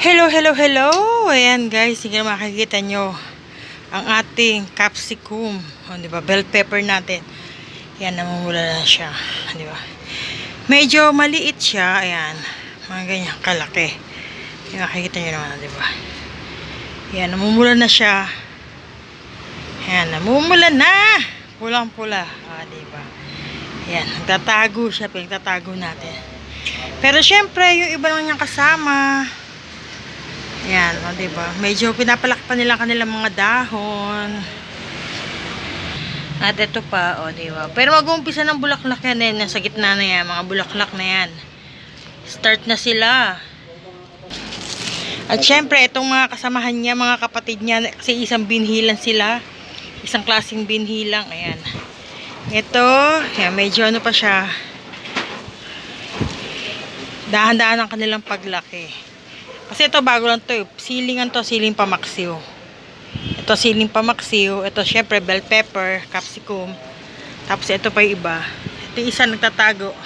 Hello, hello, hello! Ayan guys, na makikita nyo ang ating capsicum. O, di ba? Bell pepper natin. Ayan, namumula na siya. Di ba? Medyo maliit siya. Ayan. Mga ganyan kalaki. Ayan, makikita nyo naman, di ba? Ayan, namumula na siya. Ayan, namumula na! Pulang-pula. Ah, di ba? Ayan, nagtatago siya. Pinagtatago natin. Pero syempre, yung iba naman niyang kasama, Ayan, o, diba? Medyo pinapalaki pa nila kanilang mga dahon. At ito pa, o, diba? Pero mag-uumpisa ng bulaklak yan eh. Nasa gitna na yan, mga bulaklak na yan. Start na sila. At syempre, itong mga kasamahan niya, mga kapatid niya, kasi isang binhilan sila. Isang klaseng binhilang, ayan. Ito, ayan, medyo ano pa siya. Dahan-dahan ang kanilang paglaki. Kasi ito bago lang to, eh. silingan to, siling pamaksiw. Ito siling pamaksiw, ito syempre bell pepper, capsicum. Tapos ito pa yung iba. Ito yung isa nagtatago.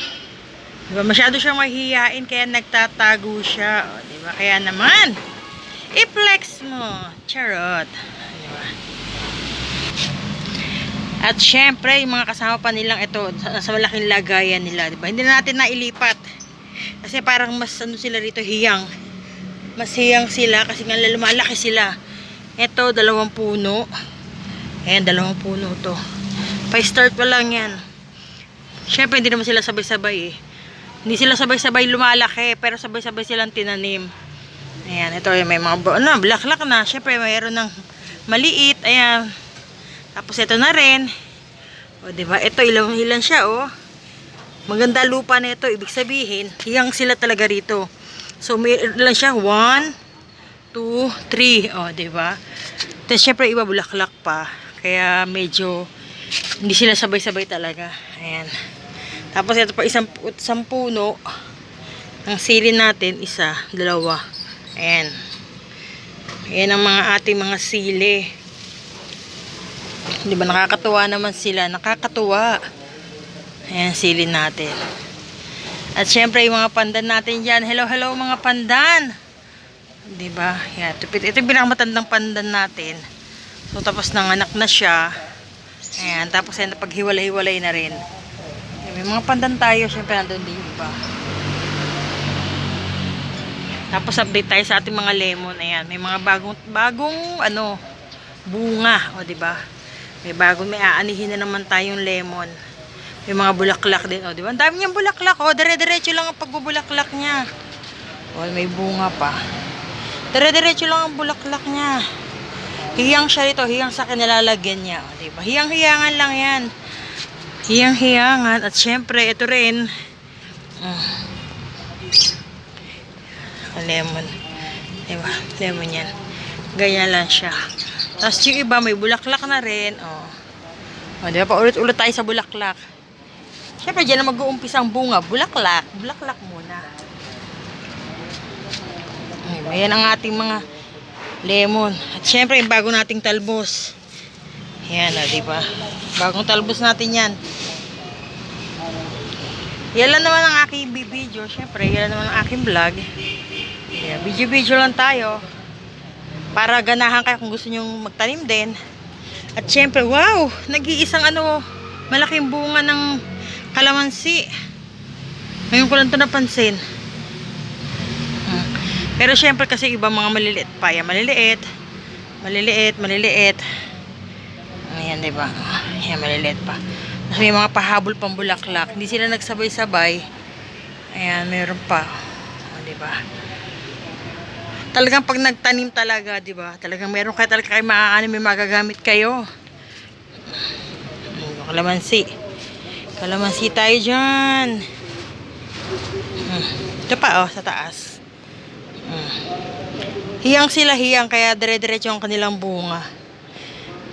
Diba? Masyado siyang mahihiyain kaya nagtatago siya. O, diba? Kaya naman, i-flex mo. Charot. Diba? At syempre, yung mga kasama pa nilang ito, sa, sa malaking lagayan nila, diba? Hindi na natin nailipat. Kasi parang mas ano sila rito, hiyang masiyang sila kasi nga lumalaki sila. Ito, dalawang puno. Ayan, dalawang puno to. Pa-start pa lang yan. Siyempre, hindi naman sila sabay-sabay eh. Hindi sila sabay-sabay lumalaki, pero sabay-sabay silang tinanim. Ayan, ito yung may mga, ano, blaklak na. Siyempre, mayroon ng maliit. Ayan. Tapos ito na rin. O, diba? Ito, ilang-ilan siya, oh. Maganda lupa na ito. Ibig sabihin, hiyang sila talaga rito. So, may lang siya. 1, 2, 3. O, diba? Tapos, syempre, iba bulaklak pa. Kaya, medyo, hindi sila sabay-sabay talaga. Ayan. Tapos, ito pa, isang, isang puno. Ang sili natin, isa, dalawa. Ayan. Ayan ang mga ating mga sili. Diba, nakakatuwa naman sila. Nakakatuwa. Ayan, sili natin. At syempre, yung mga pandan natin dyan. Hello, hello mga pandan. Diba? Yan. Ito, ito yung pinakamatandang pandan natin. So, tapos nanganak na siya. Ayan. Tapos, yan, paghiwalay-hiwalay na rin. Yan, may mga pandan tayo. Syempre, nandun din yung iba. Tapos, update tayo sa ating mga lemon. Ayan. May mga bagong, bagong, ano, bunga. O, diba? May bagong, may aanihin na naman tayong lemon. May mga bulaklak din. O, di ba? Ang dami niyang bulaklak. O, dire-diretso lang ang pagbubulaklak niya. O, may bunga pa. Dire-diretso lang ang bulaklak niya. Hiyang siya rito. Hiyang sa kanilalagyan niya. O, di ba? Hiyang-hiyangan lang yan. Hiyang-hiyangan. At syempre, ito rin. Mm. Lemon. Di ba? Lemon yan. Ganyan lang siya. Tapos yung iba, may bulaklak na rin. O. O, di ba? Paulit-ulit tayo sa bulaklak. Siyempre, dyan na mag-uumpisa ang bunga. Bulaklak. Bulaklak muna. Ay, ayan ang ating mga lemon. At syempre, yung bago nating talbos. Ayan, o, diba? Bagong talbos natin yan. Yan lang naman ang aking video. Syempre, yan naman ang aking vlog. Video-video lang tayo. Para ganahan kayo kung gusto nyong magtanim din. At syempre, wow! Nag-iisang ano, malaking bunga ng kalamansi. Ngayon ko lang ito napansin. Pero syempre kasi iba mga maliliit pa. Yan, maliliit. Maliliit, maliliit. Ayan, diba? Ayan, maliliit pa. Tapos may mga pahabol pang bulaklak. Hindi sila nagsabay-sabay. Ayan, meron pa. O, diba? Talagang pag nagtanim talaga, diba? Talagang meron kayo talaga kayo makakanim, may magagamit kayo. Kalamansi. Kalamansi tayo dyan. Hmm. Ito pa, oh, sa taas. Hmm. Hiyang sila, hiyang, kaya dire-diretso ang kanilang bunga.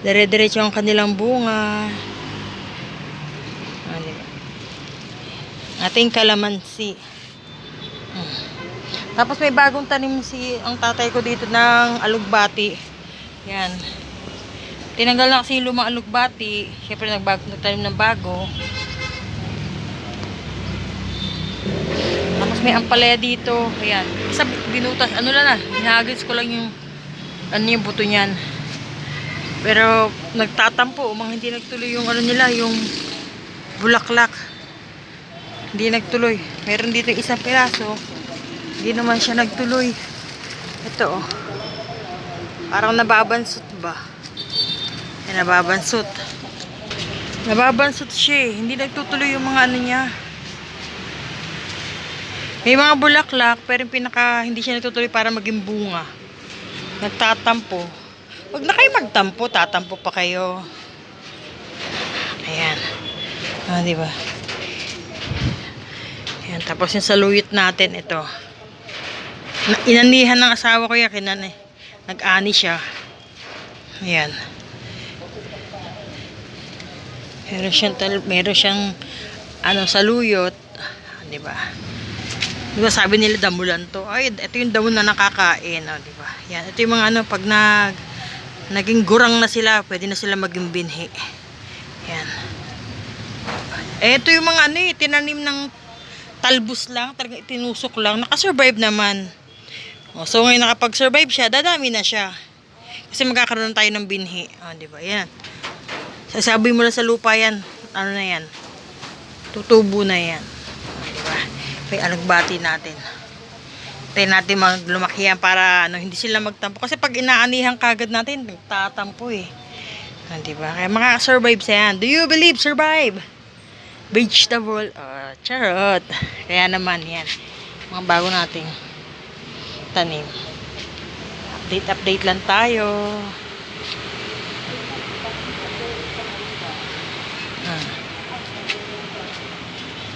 Dire-diretso ang kanilang bunga. Ano? Ating kalamansi. Hmm. Tapos may bagong tanim si ang tatay ko dito ng alugbati. Yan. Tinanggal na kasi yung lumang alugbati. Siyempre nagbago, nagtanim ng bago. May ampalaya dito. Ayan. Isa binutas. Ano lang na. Hinagis ko lang yung ano yung buto niyan. Pero nagtatampo. Umang hindi nagtuloy yung ano nila. Yung bulaklak. Hindi nagtuloy. Meron dito isang piraso. Hindi naman siya nagtuloy. Ito oh. Parang nababansot ba? Ay, nababansot. Nababansot siya eh. Hindi nagtutuloy yung mga ano niya. May mga bulaklak, pero yung pinaka hindi siya nagtutuloy para maging bunga. Nagtatampo. Huwag na kayo magtampo, tatampo pa kayo. Ayan. Ah, di ba? Ayan, tapos yung saluyot natin, ito. Na- Inanihan ng asawa ko yan, kinan eh. Nag-ani siya. Ayan. Meron siyang, meron siyang ano, saluyot. Ah, Di ba? Di ba sabi nila damulan to? Ay, ito yung damo na nakakain. Oh, di ba? Yan, ito yung mga ano, pag nag, naging gurang na sila, pwede na sila maging binhi. Yan. Ito yung mga ano eh, tinanim ng talbos lang, talaga tinusok lang, nakasurvive naman. Oh, so ngayon nakapag-survive siya, dadami na siya. Kasi magkakaroon tayo ng binhi. Oh, di ba? Yan. Sasabi mo lang sa lupa yan. Ano na yan? Tutubo na yan. Oh? May alagbati natin. Tayo natin maglumaki yan para ano, hindi sila magtampo. Kasi pag inaanihan kagad natin, nagtatampo eh. Ah, di ba? Kaya makaka-survive sa yan. Do you believe survive? Vegetable. Uh, charot. Kaya naman yan. Mga bago nating tanim. Update, update lang tayo.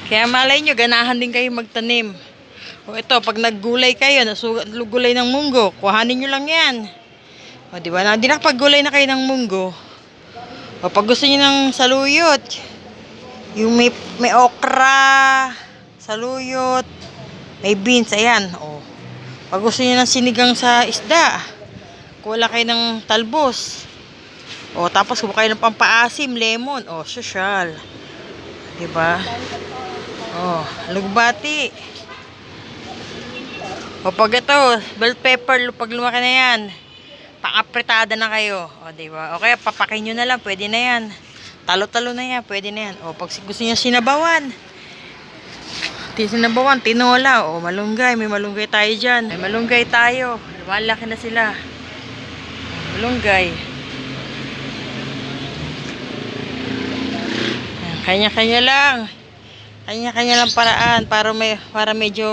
Kaya malay nyo, ganahan din kayo magtanim. O ito, pag naggulay kayo, gulay ng munggo, kuhanin nyo lang yan. O di ba? Na, di nakapaggulay na kayo ng munggo. O pag gusto nyo ng saluyot, yung may, may okra, saluyot, may beans, ayan. O. Pag gusto nyo ng sinigang sa isda, kuha kayo ng talbos. O, tapos kuha kayo ng pampaasim, lemon. O, social. Diba? O, lugbati. O, pag ito, bell pepper, pag lumaki na yan, pang-apretada na kayo. O, diba? O kaya, papakin nyo na lang, pwede na yan. Talo-talo na yan, pwede na yan. O, pag gusto nyo sinabawan, sinabawan, tinola, o malunggay, may malunggay tayo dyan. May malunggay tayo. Malaki na sila. Malunggay. Kanya-kanya lang. Kanya-kanya lang paraan para may para medyo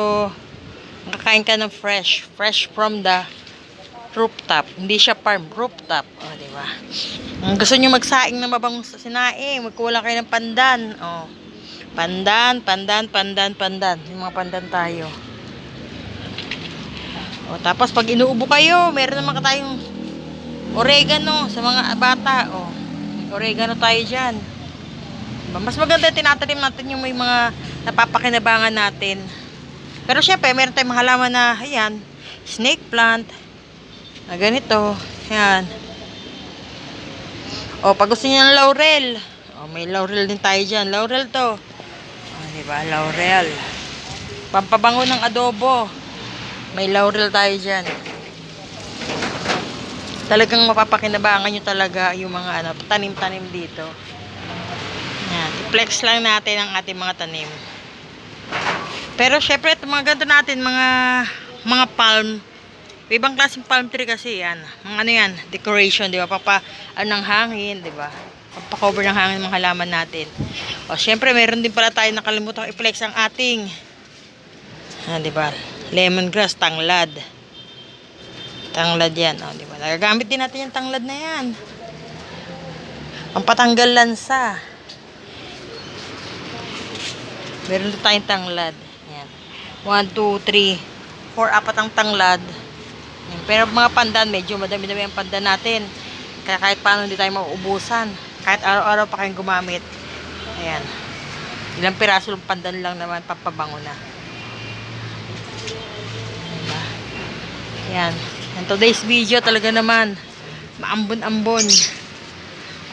makakain ka ng fresh. Fresh from the rooftop. Hindi siya farm, rooftop. O, di ba? Kung gusto nyo magsaing na mabangong sa sinaing, magkulang kayo ng pandan. O. Pandan, pandan, pandan, pandan. Yung mga pandan tayo. O, tapos pag inuubo kayo, meron naman tayong oregano sa mga bata. O, oregano tayo dyan. Diba? Mas maganda tinatanim natin yung may mga napapakinabangan natin. Pero syempre, meron tayong halaman na, ayan, snake plant, na ganito, ayan. O, pag gusto niyo ng laurel, o, may laurel din tayo dyan. Laurel to. O, diba? Laurel. Pampabango ng adobo. May laurel tayo dyan. Talagang mapapakinabangan nyo talaga yung mga ano, tanim-tanim dito. I-flex lang natin ang ating mga tanim. Pero syempre, ito mga ganito natin, mga mga palm. Ibang klaseng palm tree kasi yan. Mga ano yan, decoration, di ba? Papa, ano ng hangin, di ba? Papakover ng hangin ng mga halaman natin. O, syempre, meron din pala tayo nakalimutan i-flex ang ating, ah, di ba? Lemongrass, tanglad. Tanglad yan, o, di ba? Nagagamit din natin yung tanglad na yan. Ang patanggal lansa. Meron din tayong tanglad. Yan. 1, 2, 3, 4, apat ang tanglad. Yan. Pero mga pandan, medyo madami-dami ang pandan natin. Kaya kahit paano hindi tayo mauubusan. Kahit araw-araw pa kayong gumamit. Ayan. Ilang piraso ng pandan lang naman, pampabango na. Diba? Yan. And today's video talaga naman, maambon-ambon.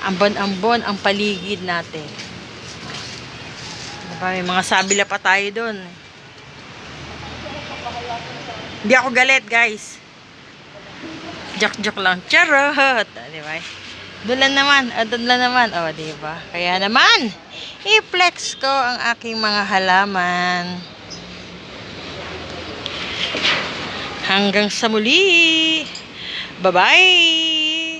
Ambon-ambon ang paligid natin. May mga sabila pa tayo doon. Hindi ako galit, guys. Joke-joke lang. Charot! Di ba? Doon lang naman. Ah, doon lang naman. O, oh, di ba? Kaya naman, i-flex ko ang aking mga halaman. Hanggang sa muli. Bye-bye!